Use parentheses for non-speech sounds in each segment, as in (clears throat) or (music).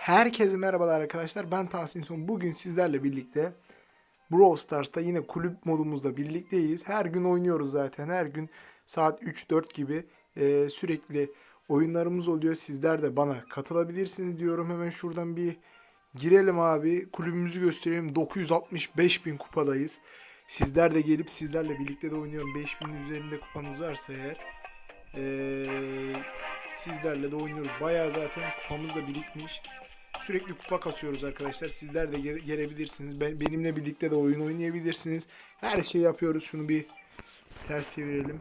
Herkese merhabalar arkadaşlar. Ben Tahsin Son. Bugün sizlerle birlikte Brawl Stars'ta yine kulüp modumuzda birlikteyiz. Her gün oynuyoruz zaten. Her gün saat 3-4 gibi e, sürekli oyunlarımız oluyor. Sizler de bana katılabilirsiniz diyorum. Hemen şuradan bir girelim abi. Kulübümüzü göstereyim. 965 bin kupadayız. Sizler de gelip sizlerle birlikte de oynuyorum. 5000 üzerinde kupanız varsa eğer. Eee sizlerle de oynuyoruz. Bayağı zaten kupamız da birikmiş. Sürekli kupa kasıyoruz arkadaşlar. Sizler de gele- gelebilirsiniz. Ben, benimle birlikte de oyun oynayabilirsiniz. Her şeyi yapıyoruz. Şunu bir ters çevirelim.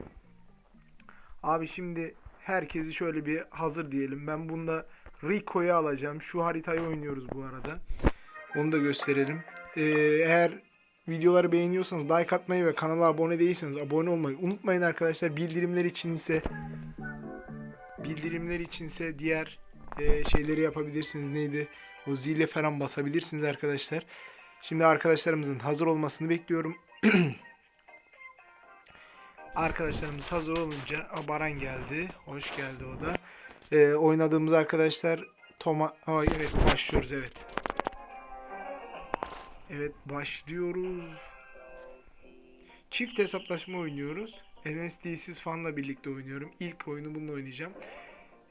Abi şimdi herkesi şöyle bir hazır diyelim. Ben bunda Rico'yu alacağım. Şu haritayı oynuyoruz bu arada. Onu da gösterelim. Ee, eğer videoları beğeniyorsanız like atmayı ve kanala abone değilseniz abone olmayı unutmayın arkadaşlar. Bildirimler için ise bildirimler içinse diğer e, şeyleri yapabilirsiniz. Neydi? O zile falan basabilirsiniz arkadaşlar. Şimdi arkadaşlarımızın hazır olmasını bekliyorum. (clears throat) Arkadaşlarımız hazır olunca Aa, Baran geldi. Hoş geldi o da. E, oynadığımız arkadaşlar Toma Aa, evet başlıyoruz evet. Evet başlıyoruz. Çift hesaplaşma oynuyoruz. NSD'siz fanla birlikte oynuyorum. İlk oyunu bununla oynayacağım.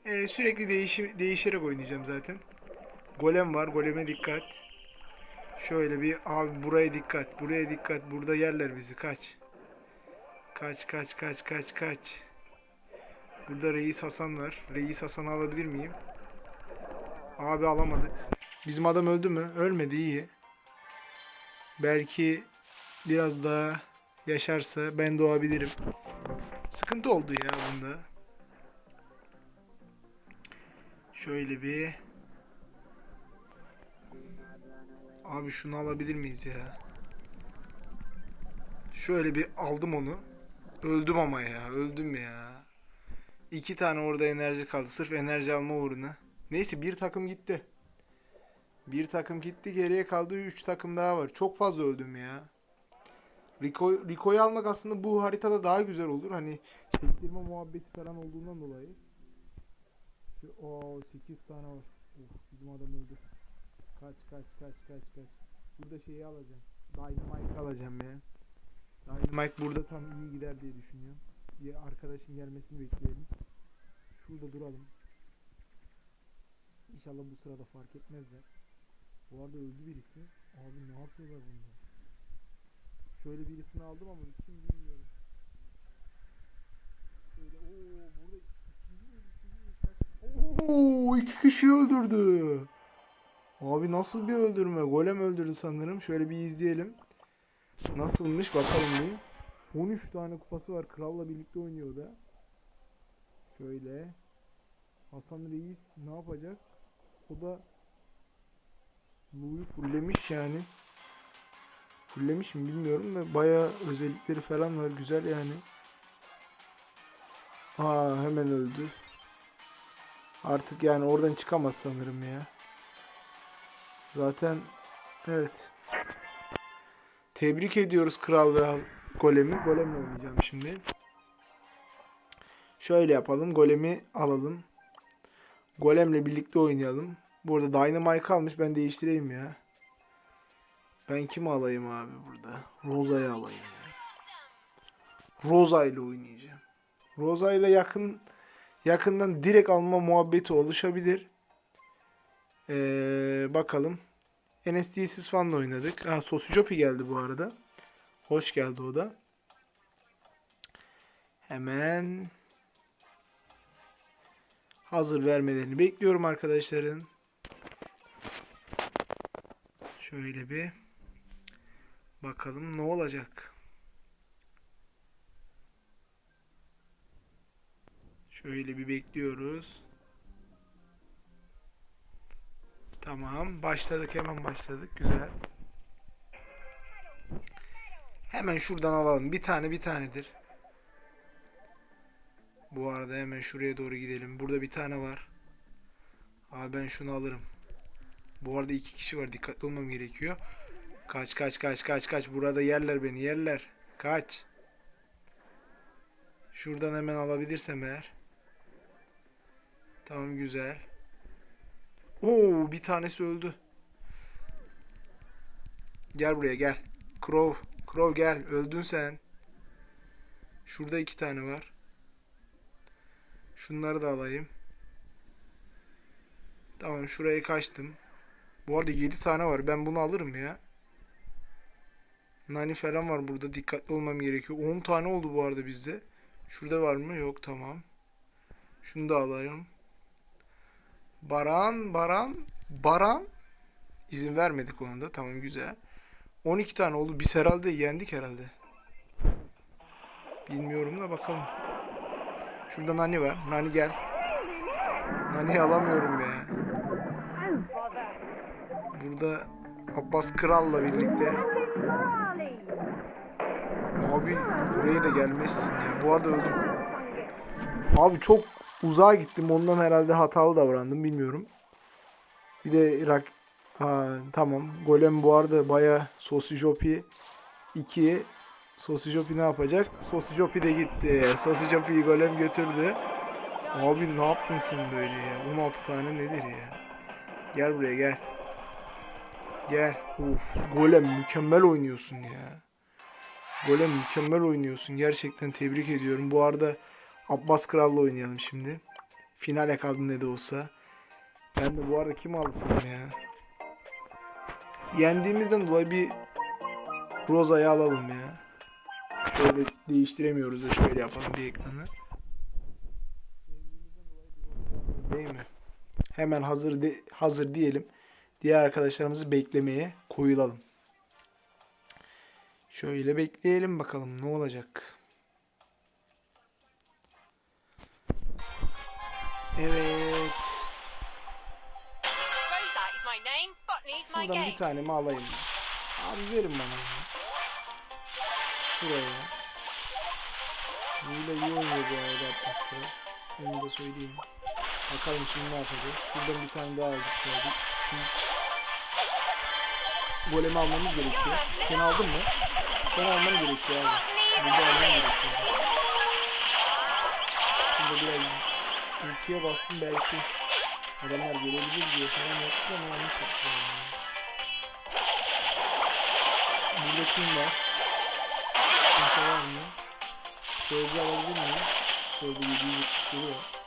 Ee, sürekli değişi- değişerek oynayacağım zaten. Golem var. Goleme dikkat. Şöyle bir abi buraya dikkat. Buraya dikkat. Burada yerler bizi. Kaç. Kaç kaç kaç kaç kaç. Burada Reis Hasan var. Reis Hasan'ı alabilir miyim? Abi alamadık. Bizim adam öldü mü? Ölmedi iyi. Belki biraz daha yaşarsa ben doğabilirim. Sıkıntı oldu ya bunda. Şöyle bir Abi şunu alabilir miyiz ya? Şöyle bir aldım onu. Öldüm ama ya. Öldüm ya. İki tane orada enerji kaldı. Sırf enerji alma uğruna. Neyse bir takım gitti. Bir takım gitti. Geriye kaldı. Üç takım daha var. Çok fazla öldüm ya. Rico, Rico'yu almak aslında bu haritada daha güzel olur. Hani sektirme muhabbeti falan olduğundan dolayı. Şu, o 8 tane var. Of, bizim adam öldü. Kaç kaç kaç kaç kaç. Burada şeyi alacağım. Dynamite alacağım ya. Dynamite burada tam iyi gider diye düşünüyorum. Bir arkadaşın gelmesini bekleyelim. Şurada duralım. İnşallah bu sırada fark etmezler. Bu arada öldü birisi. Abi ne yapıyorlar bunda? Şöyle birisini aldım ama kim bilmiyorum. Şöyle ooo burada ikinci mi üçüncü mü kaç? Oo iki kişi öldürdü. Abi nasıl bir öldürme? Golem öldürdü sanırım. Şöyle bir izleyelim. Nasılmış bakalım bir. 13 tane kupası var. Kralla birlikte oynuyor da. Şöyle. Hasan Reis ne yapacak? O da Lou'yu fullemiş yani. Fullemiş mi bilmiyorum da bayağı özellikleri falan var. Güzel yani. Aa hemen öldü. Artık yani oradan çıkamaz sanırım ya. Zaten evet. Tebrik ediyoruz Kral ve Golem'i. Golem'le oynayacağım şimdi. Şöyle yapalım. Golem'i alalım. Golem'le birlikte oynayalım. Burada Dynamite kalmış. Ben değiştireyim ya. Ben kimi alayım abi burada? Rosa'yı alayım ya. Rosa ile oynayacağım. Rosa ile yakın yakından direkt alma muhabbeti oluşabilir. Ee, bakalım. NSD'siz fanla oynadık. Ha, Sosyopi geldi bu arada. Hoş geldi o da. Hemen hazır vermelerini bekliyorum arkadaşların. Şöyle bir bakalım ne olacak. Şöyle bir bekliyoruz. Tamam. Başladık. Hemen başladık. Güzel. Hemen şuradan alalım. Bir tane bir tanedir. Bu arada hemen şuraya doğru gidelim. Burada bir tane var. Abi ben şunu alırım. Bu arada iki kişi var. Dikkatli olmam gerekiyor. Kaç kaç kaç kaç kaç. Burada yerler beni yerler. Kaç. Şuradan hemen alabilirsem eğer. Tamam güzel. Oo bir tanesi öldü. Gel buraya gel. Crow. Crow gel. Öldün sen. Şurada iki tane var. Şunları da alayım. Tamam şuraya kaçtım. Bu arada 7 tane var. Ben bunu alırım ya. Nani falan var burada. Dikkatli olmam gerekiyor. 10 tane oldu bu arada bizde. Şurada var mı? Yok tamam. Şunu da alayım. Baran, Baran, Baran. İzin vermedik ona da. Tamam güzel. 12 tane oldu. Biz herhalde yendik herhalde. Bilmiyorum da bakalım. Şurada Nani var. Nani gel. Nani'yi alamıyorum ya. Burada Abbas Kral'la birlikte. Abi buraya da gelmezsin ya. Bu arada öldüm. Abi çok uzağa gittim. Ondan herhalde hatalı davrandım. Bilmiyorum. Bir de rak... Ha, tamam. Golem bu arada baya Sosijopi 2 Sosijopi ne yapacak? Sosijopi de gitti. Sosijopi'yi golem götürdü. Abi ne yaptın sen böyle ya? 16 tane nedir ya? Gel buraya gel. Gel. Uf, golem mükemmel oynuyorsun ya. Golem mükemmel oynuyorsun. Gerçekten tebrik ediyorum. Bu arada Abbas Kral'la oynayalım şimdi. Finale kaldı ne de olsa. Ben de bu arada kim alsam ya? Yendiğimizden dolayı bir Roza'yı alalım ya. Böyle değiştiremiyoruz da şöyle yapalım bir ekranı. Değil mi? Hemen hazır de, hazır diyelim. Diğer arkadaşlarımızı beklemeye koyulalım. Şöyle bekleyelim bakalım ne olacak. Evet. Şuradan bir tane mi alayım? Abi verin bana. ya. Şuraya. Böyle iyi oynuyor bu arada atmosfer. Onu da söyleyeyim. Bakalım şimdi ne yapacağız. Şuradan bir tane daha aldık. Geldik. Golemi almamız gerekiyor. Sen aldın mı? Sen alman gerekiyor abi. Burada alman gerekiyor. Şimdi biraz ülkeye bastım belki adamlar gelebilir diye falan yaptım ama yanlış yaptım. yani. Burada kim var? Kimse var mı? Sözcü alabilir miyiz? Şurada 777 var.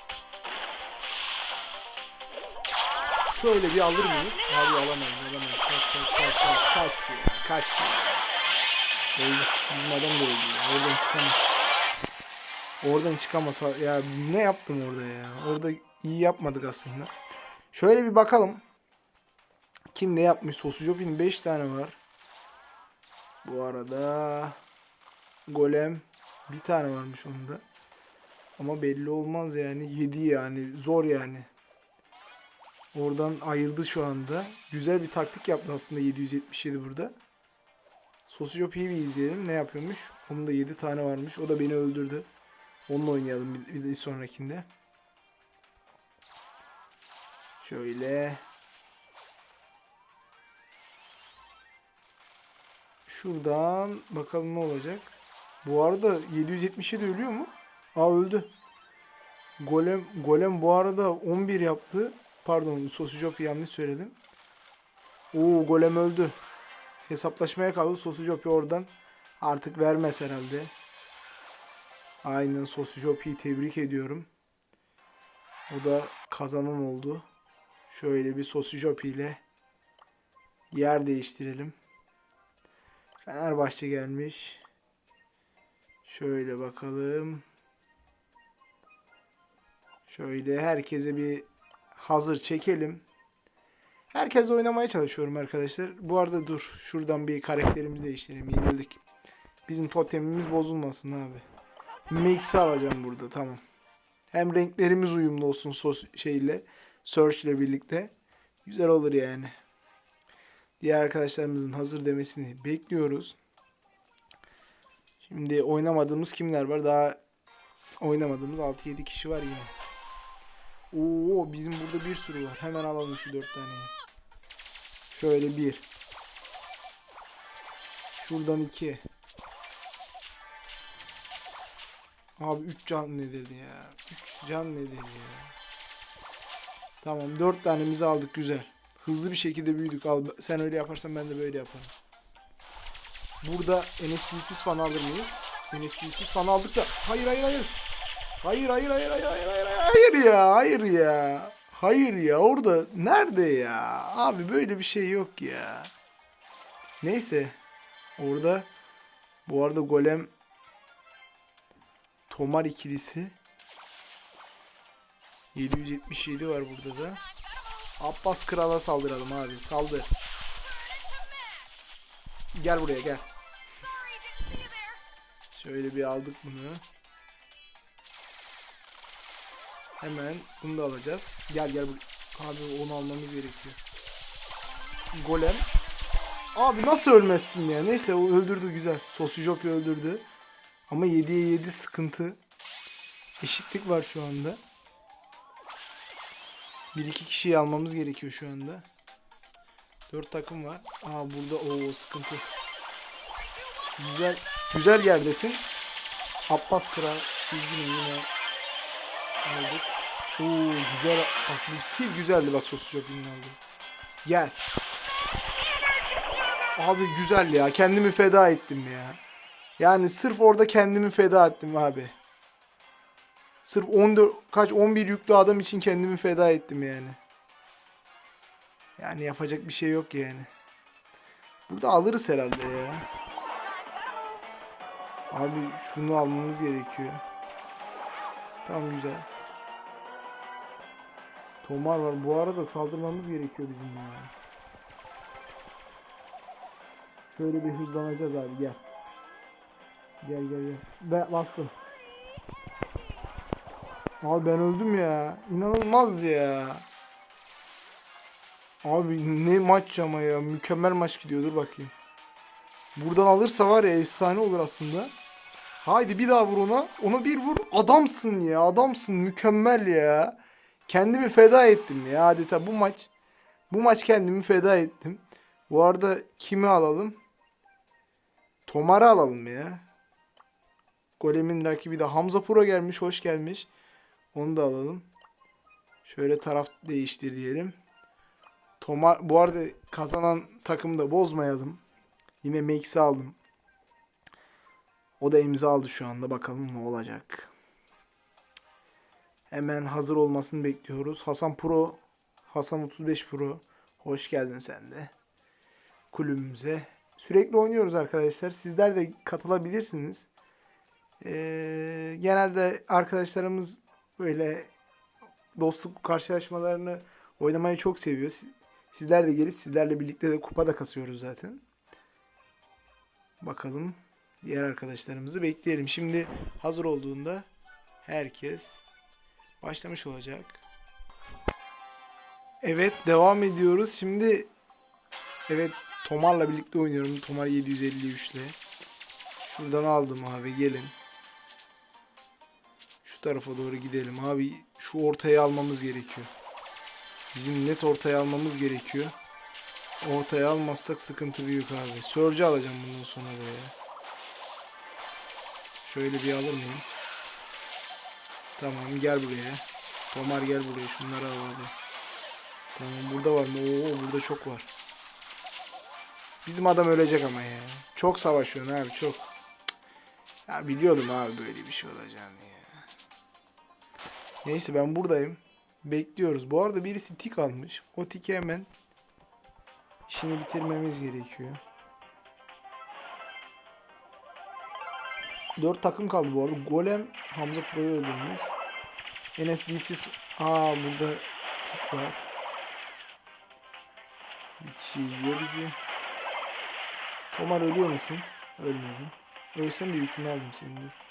Şöyle bir alır mıyız? Abi alamayız, alamayız. Kaç, kaç, kaç, kaç, kaç ya, kaç ya. Öldü. Bizim adam da öldü. Oradan çıkamaz. Oradan çıkamasa ya ne yaptım orada ya? Orada iyi yapmadık aslında. Şöyle bir bakalım. Kim ne yapmış? Sosujopin 5 tane var. Bu arada Golem bir tane varmış onda. Ama belli olmaz yani. 7 yani. Zor yani. Oradan ayırdı şu anda. Güzel bir taktik yaptı aslında 777 burada. Sosyopi'yi bir izleyelim. Ne yapıyormuş? Onun da 7 tane varmış. O da beni öldürdü. Onunla oynayalım bir, bir de sonrakinde. Şöyle. Şuradan bakalım ne olacak. Bu arada 777 ölüyor mu? Aa öldü. Golem Golem bu arada 11 yaptı. Pardon Sosyopi yanlış söyledim. Oo Golem öldü. Hesaplaşmaya kaldı. Sosyopi oradan artık vermez herhalde. Aynen Sosyopi'yi tebrik ediyorum. O da kazanan oldu. Şöyle bir Sosyopi ile yer değiştirelim. Fenerbahçe gelmiş. Şöyle bakalım. Şöyle herkese bir hazır çekelim. Herkes oynamaya çalışıyorum arkadaşlar. Bu arada dur. Şuradan bir karakterimizi değiştirelim. Yenildik. Bizim totemimiz bozulmasın abi. Mix'i alacağım burada. Tamam. Hem renklerimiz uyumlu olsun sos şeyle. Search ile birlikte. Güzel olur yani. Diğer arkadaşlarımızın hazır demesini bekliyoruz. Şimdi oynamadığımız kimler var? Daha oynamadığımız 6-7 kişi var yine. Oo bizim burada bir sürü var. Hemen alalım şu 4 taneyi. Şöyle bir. Şuradan iki. Abi 3 can nedir ya? 3 can nedir ya? Tamam dört tanemizi aldık güzel. Hızlı bir şekilde büyüdük. Al, sen öyle yaparsan ben de böyle yaparım. Burada NST'siz fan alır mıyız? NST'siz fan aldık da. Hayır hayır hayır. Hayır hayır hayır hayır hayır hayır hayır ya hayır ya. Hayır ya orada nerede ya? Abi böyle bir şey yok ya. Neyse. Orada bu arada golem Tomar ikilisi 777 var burada da. Abbas Kral'a saldıralım abi. Saldır. Gel buraya gel. Şöyle bir aldık bunu. Hemen bunu da alacağız. Gel gel buraya. Abi onu almamız gerekiyor. Golem. Abi nasıl ölmezsin ya? Neyse o öldürdü güzel. Sosijop'i öldürdü. Ama 7'ye 7 sıkıntı. Eşitlik var şu anda. Bir iki kişiyi almamız gerekiyor şu anda. Dört takım var. Aa burada o sıkıntı. Güzel güzel yerdesin. Abbas Kral üzgünüm yine aldık. Oo güzel bak bu kill güzeldi bak sosu Jobin'in aldı. Gel. Abi güzel ya kendimi feda ettim ya. Yani sırf orada kendimi feda ettim abi. Sırf 14 kaç 11 yüklü adam için kendimi feda ettim yani. Yani yapacak bir şey yok yani. Burada alırız herhalde ya. Abi şunu almamız gerekiyor. Tamam güzel. Tomar var. Bu arada saldırmamız gerekiyor bizim ya. Şöyle bir hızlanacağız abi gel. Gel gel gel. Ben bastım. Abi ben öldüm ya. İnanılmaz ya. Abi ne maç ama ya. Mükemmel maç gidiyor. Dur bakayım. Buradan alırsa var ya efsane olur aslında. Haydi bir daha vur ona. Ona bir vur. Adamsın ya. Adamsın. Mükemmel ya. Kendimi feda ettim ya adeta bu maç. Bu maç kendimi feda ettim. Bu arada kimi alalım? Tomar'ı alalım ya. Golem'in rakibi de Hamza Pro gelmiş. Hoş gelmiş. Onu da alalım. Şöyle taraf değiştir diyelim. Tomar bu arada kazanan takımı da bozmayalım. Yine Max'i aldım. O da imza aldı şu anda. Bakalım ne olacak. Hemen hazır olmasını bekliyoruz. Hasan Pro, Hasan 35 Pro. Hoş geldin sen de. Kulübümüze. Sürekli oynuyoruz arkadaşlar. Sizler de katılabilirsiniz. Ee, genelde arkadaşlarımız böyle dostluk karşılaşmalarını oynamayı çok seviyor. Siz- Sizler de gelip sizlerle birlikte de kupa da kasıyoruz zaten. Bakalım diğer arkadaşlarımızı bekleyelim. Şimdi hazır olduğunda herkes başlamış olacak. Evet devam ediyoruz. Şimdi evet Tomar'la birlikte oynuyorum. Tomar 753 ile. Şuradan aldım abi gelin. Tarafa doğru gidelim. Abi şu ortaya almamız gerekiyor. Bizim net ortaya almamız gerekiyor. Ortaya almazsak sıkıntı büyük abi. Surge alacağım bundan sonra da ya. Şöyle bir alır mıyım? Tamam gel buraya. Tomar gel buraya. Şunları al abi. Tamam burada var mı? Oo burada çok var. Bizim adam ölecek ama ya. Çok savaşıyorsun abi çok. Ya biliyordum abi böyle bir şey olacağını ya. Neyse ben buradayım. Bekliyoruz. Bu arada birisi tik almış. O tiki hemen işini bitirmemiz gerekiyor. Dört takım kaldı bu arada. Golem Hamza Pro'yu öldürmüş. Enes DC's Aa burada tik var. Bir kişi izliyor bizi. Tomar ölüyor musun? Ölmedin. Ölsen de yükünü aldım senin dur.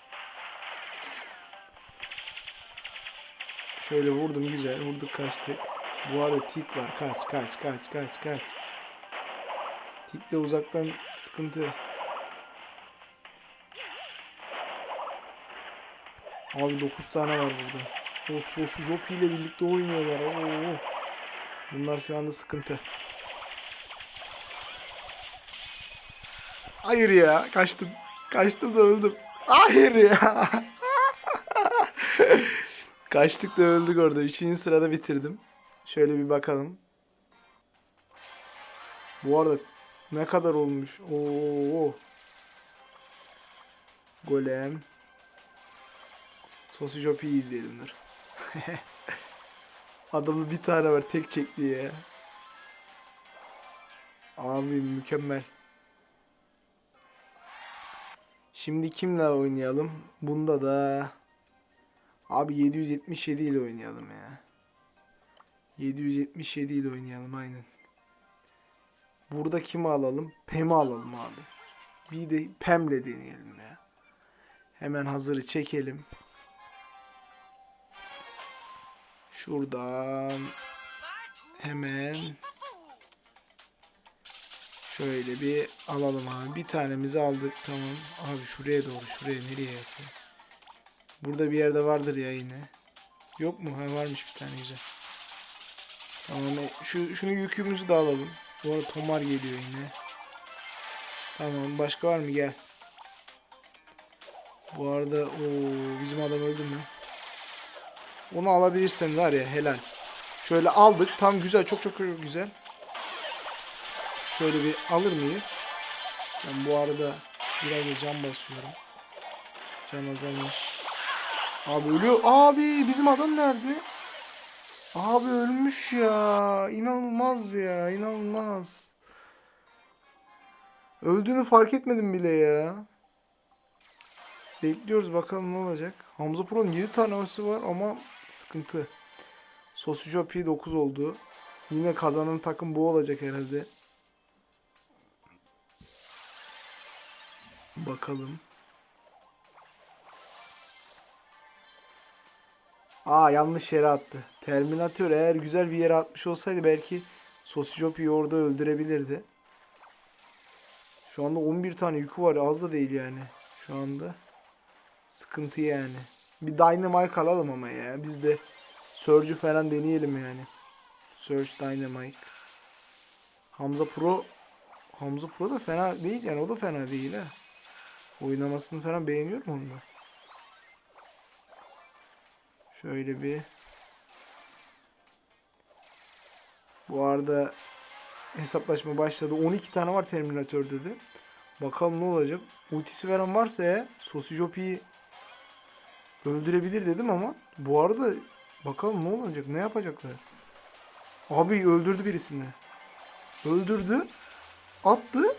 Şöyle vurdum güzel. Vurduk kaçtık. Bu arada tik var. Kaç kaç kaç kaç kaç. Tikle uzaktan sıkıntı. Abi 9 tane var burada. O Sosu Jopi ile birlikte oynuyorlar. Oo. Bunlar şu anda sıkıntı. Hayır ya kaçtım. Kaçtım da öldüm. Hayır ya. (laughs) Kaçtık da öldük orada. Üçüncü sırada bitirdim. Şöyle bir bakalım. Bu arada ne kadar olmuş? Oo. Golem. Sosijopi'yi izleyelim dur. (laughs) Adamın bir tane var tek çekti ya. Abi mükemmel. Şimdi kimle oynayalım? Bunda da abi 777 ile oynayalım ya. 777 ile oynayalım aynen. Burada kimi alalım? Pem'i alalım abi. Bir de Pem'le deneyelim ya. Hemen hazırı çekelim. Şuradan hemen şöyle bir alalım abi. Bir tanemizi aldık tamam. Abi şuraya doğru şuraya nereye yapıyor? Burada bir yerde vardır ya yine. Yok mu? Ha varmış bir tane güzel. Tamam e, şu şunu yükümüzü de alalım. Bu arada Tomar geliyor yine. Tamam başka var mı gel. Bu arada o bizim adam öldü mü? Onu alabilirsen var ya helal. Şöyle aldık. Tam güzel çok çok güzel. Şöyle bir alır mıyız? Ben bu arada biraz da can basıyorum. Can azalmış. Abi ölüyor. Abi bizim adam nerede? Abi ölmüş ya. İnanılmaz ya. inanılmaz. Öldüğünü fark etmedim bile ya. Bekliyoruz bakalım ne olacak. Hamza Pro'nun 7 tane var ama sıkıntı. Sosyopi 9 oldu. Yine kazanan takım bu olacak herhalde. Bakalım. Aa yanlış yere attı. Terminator eğer güzel bir yere atmış olsaydı belki Sosyopi'yi orada öldürebilirdi. Şu anda 11 tane yükü var. Az da değil yani. Şu anda. Sıkıntı yani. Bir Dynamite alalım ama ya. Biz de Surge'ü falan deneyelim yani. Surge Dynamite. Hamza Pro Hamza Pro da fena değil yani o da fena değil ha. Oynamasını falan beğeniyorum onu da. Şöyle bir Bu arada hesaplaşma başladı. 12 tane var Terminator dedi. Bakalım ne olacak. Ultisi veren varsa ya Sosijopi'yi öldürebilir dedim ama bu arada bakalım ne olacak ne yapacaklar. Abi öldürdü birisini. Öldürdü. Attı.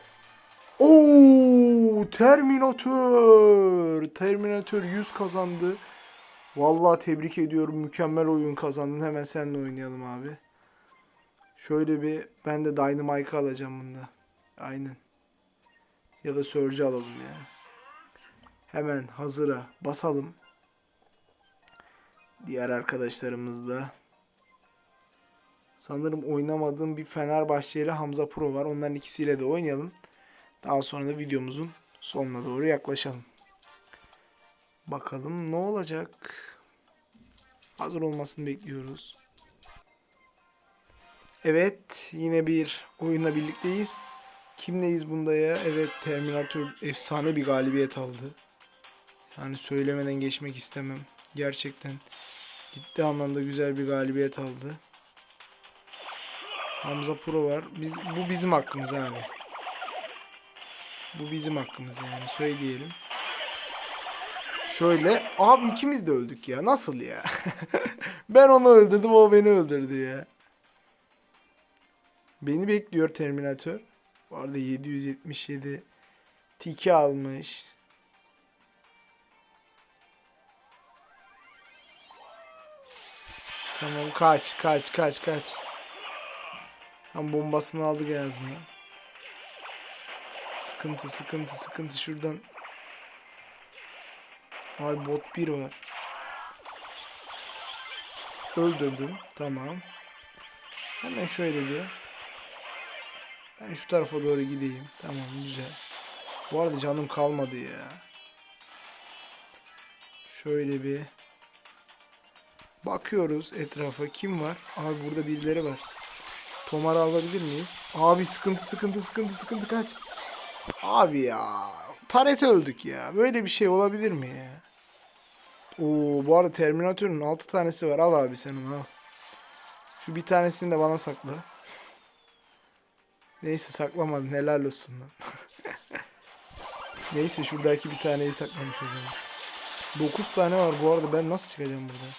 Oo Terminator. Terminator 100 kazandı. Vallahi tebrik ediyorum. Mükemmel oyun kazandın. Hemen seninle oynayalım abi. Şöyle bir ben de Dynamite alacağım bunda. Aynen. Ya da Surge alalım ya. Hemen hazıra basalım. Diğer arkadaşlarımız da. Sanırım oynamadığım bir Fenerbahçe ile Hamza Pro var. Onların ikisiyle de oynayalım. Daha sonra da videomuzun sonuna doğru yaklaşalım. Bakalım ne olacak. Hazır olmasını bekliyoruz. Evet yine bir oyunla birlikteyiz. Kimleyiz bunda ya? Evet Terminator efsane bir galibiyet aldı. Yani söylemeden geçmek istemem. Gerçekten ciddi anlamda güzel bir galibiyet aldı. Hamza Pro var. Biz, bu bizim hakkımız abi. Bu bizim hakkımız yani söyleyelim. Şöyle abi ikimiz de öldük ya. Nasıl ya? (laughs) ben onu öldürdüm o beni öldürdü ya. Beni bekliyor Terminator. Bu arada 777 tiki almış. Tamam kaç kaç kaç kaç. Tam bombasını aldık en azından. Sıkıntı sıkıntı sıkıntı şuradan. Ay bot 1 var. Öldürdüm. Tamam. Hemen şöyle bir. Ben şu tarafa doğru gideyim. Tamam güzel. Bu arada canım kalmadı ya. Şöyle bir. Bakıyoruz etrafa. Kim var? Abi burada birileri var. Tomar'ı alabilir miyiz? Abi sıkıntı sıkıntı sıkıntı sıkıntı kaç. Abi ya. Taret öldük ya. Böyle bir şey olabilir mi ya? Oo bu arada Terminator'un 6 tanesi var. Al abi sen onu al. Şu bir tanesini de bana sakla. Neyse saklamadın helal olsun lan. (laughs) Neyse şuradaki bir taneyi saklamış o zaman. 9 tane var bu arada ben nasıl çıkacağım buradan?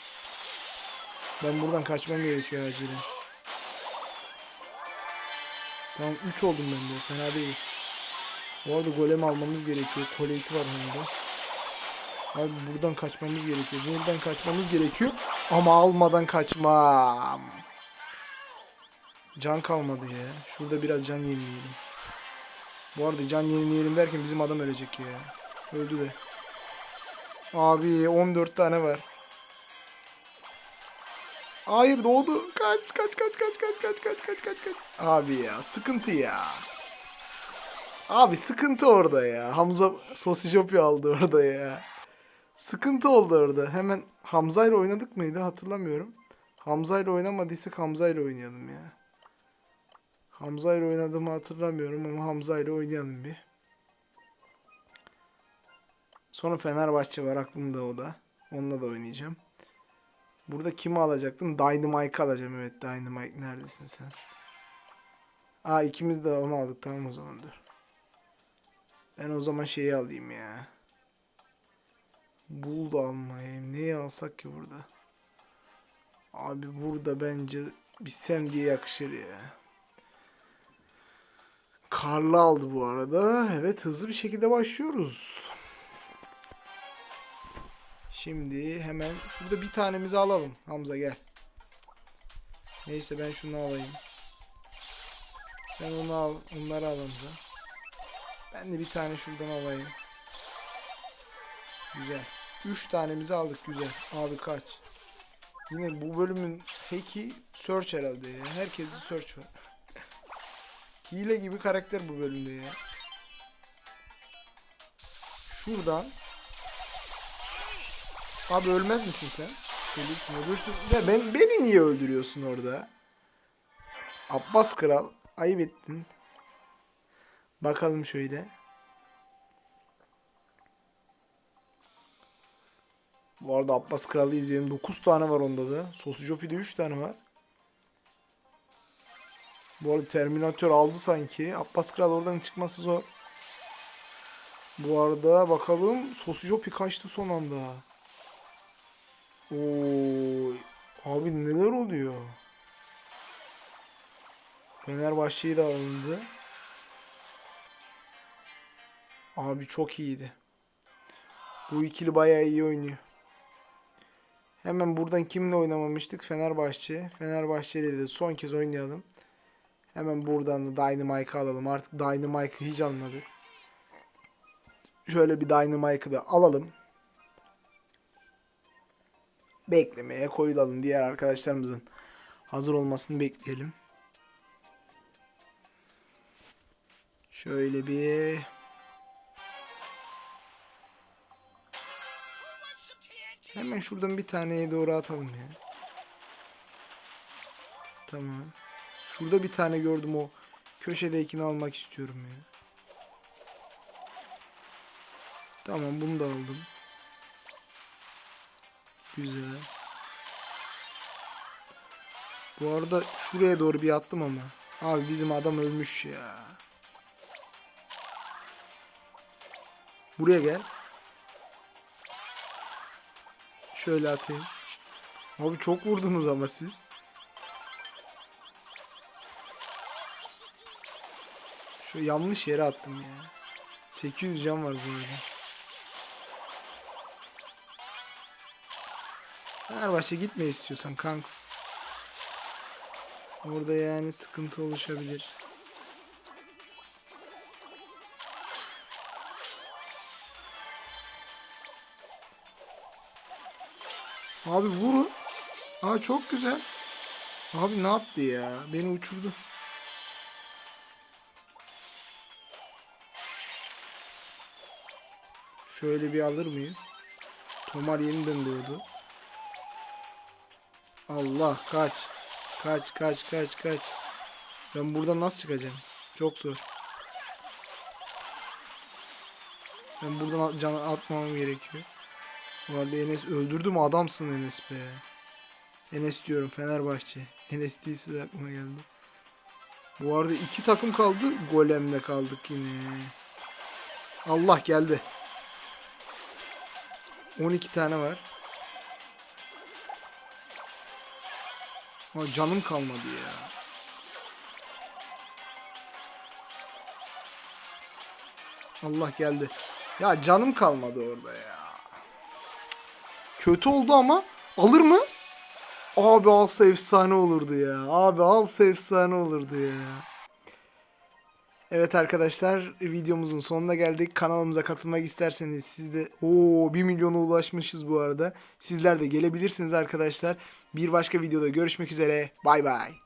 Ben buradan kaçmam gerekiyor acilen. Tamam 3 oldum ben de fena değil. Bu arada golem almamız gerekiyor. Koleyti var onda. Abi buradan kaçmamız gerekiyor. Buradan kaçmamız gerekiyor. Ama almadan kaçmam. Can kalmadı ya. Şurada biraz can yenileyelim. Bu arada can yenileyelim derken bizim adam ölecek ya. Öldü de. Abi 14 tane var. Hayır doğdu. Kaç kaç kaç kaç kaç kaç kaç kaç kaç kaç. Abi ya sıkıntı ya. Abi sıkıntı orada ya. Hamza sosijopi aldı orada ya. Sıkıntı oldu orada. Hemen Hamza ile oynadık mıydı hatırlamıyorum. Hamza ile oynamadıysak Hamza ile oynayalım ya. Hamza ile oynadığımı hatırlamıyorum ama Hamza ile oynayalım bir. Sonra Fenerbahçe var aklımda o da. Onunla da oynayacağım. Burada kimi alacaktım? Dynamite alacağım evet Dynamite neredesin sen? Aa ikimiz de onu aldık tamam o zaman dur. Ben o zaman şeyi alayım ya. Bull da almayayım. Neyi alsak ki burada? Abi burada bence bir Sam diye yakışır ya. Karlı aldı bu arada. Evet hızlı bir şekilde başlıyoruz. Şimdi hemen şurada bir tanemizi alalım. Hamza gel. Neyse ben şunu alayım. Sen onu al. Onları al Hamza. Ben de bir tane şuradan alayım. Güzel. 3 tanemizi aldık güzel. Abi kaç. Yine bu bölümün heki search herhalde ya. Herkeste search var. (laughs) Hile gibi karakter bu bölümde ya. Şuradan. Abi ölmez misin sen? Ölürsün ölürsün. Ya ben, beni niye öldürüyorsun orada? Abbas Kral. Ayıp ettin. Bakalım şöyle. Bu arada Abbas Kral'ı izleyelim. 9 tane var onda da. Sosyopi'de 3 tane var. Bu arada Terminator aldı sanki. Abbas Kral oradan çıkması zor. Bu arada bakalım Sosyopi kaçtı son anda. Oo, abi neler oluyor? Fenerbahçe'yi de alındı. Abi çok iyiydi. Bu ikili bayağı iyi oynuyor. Hemen buradan kimle oynamamıştık? Fenerbahçe. Fenerbahçe ile de son kez oynayalım. Hemen buradan da Dynamite'ı alalım. Artık Dynamite'ı hiç almadık. Şöyle bir Dynamite'ı da alalım. Beklemeye koyulalım. Diğer arkadaşlarımızın hazır olmasını bekleyelim. Şöyle bir Hemen şuradan bir taneye doğru atalım ya. Tamam. Şurada bir tane gördüm o köşedekini almak istiyorum ya. Tamam bunu da aldım. Güzel. Bu arada şuraya doğru bir attım ama. Abi bizim adam ölmüş ya. Buraya gel. Şöyle atayım. Abi çok vurdunuz ama siz. Şu yanlış yere attım ya. 800 can var burada. Fenerbahçe gitme istiyorsan kanks. Orada yani sıkıntı oluşabilir. Abi vurun. Aa çok güzel. Abi ne yaptı ya? Beni uçurdu. Şöyle bir alır mıyız? Tomar yeniden doğdu. Allah kaç. Kaç kaç kaç kaç. Ben buradan nasıl çıkacağım? Çok zor. Ben buradan can atmamam gerekiyor. Bu arada Enes öldürdü mü adamsın Enes be. Enes diyorum Fenerbahçe. Enes değilse aklıma geldi. Bu arada iki takım kaldı. Golem'de kaldık yine. Allah geldi. 12 tane var. Ama canım kalmadı ya. Allah geldi. Ya canım kalmadı orada ya. Kötü oldu ama alır mı? Abi alsa efsane olurdu ya. Abi alsa efsane olurdu ya. Evet arkadaşlar videomuzun sonuna geldik. Kanalımıza katılmak isterseniz siz de Oo 1 milyona ulaşmışız bu arada. Sizler de gelebilirsiniz arkadaşlar. Bir başka videoda görüşmek üzere. Bay bay.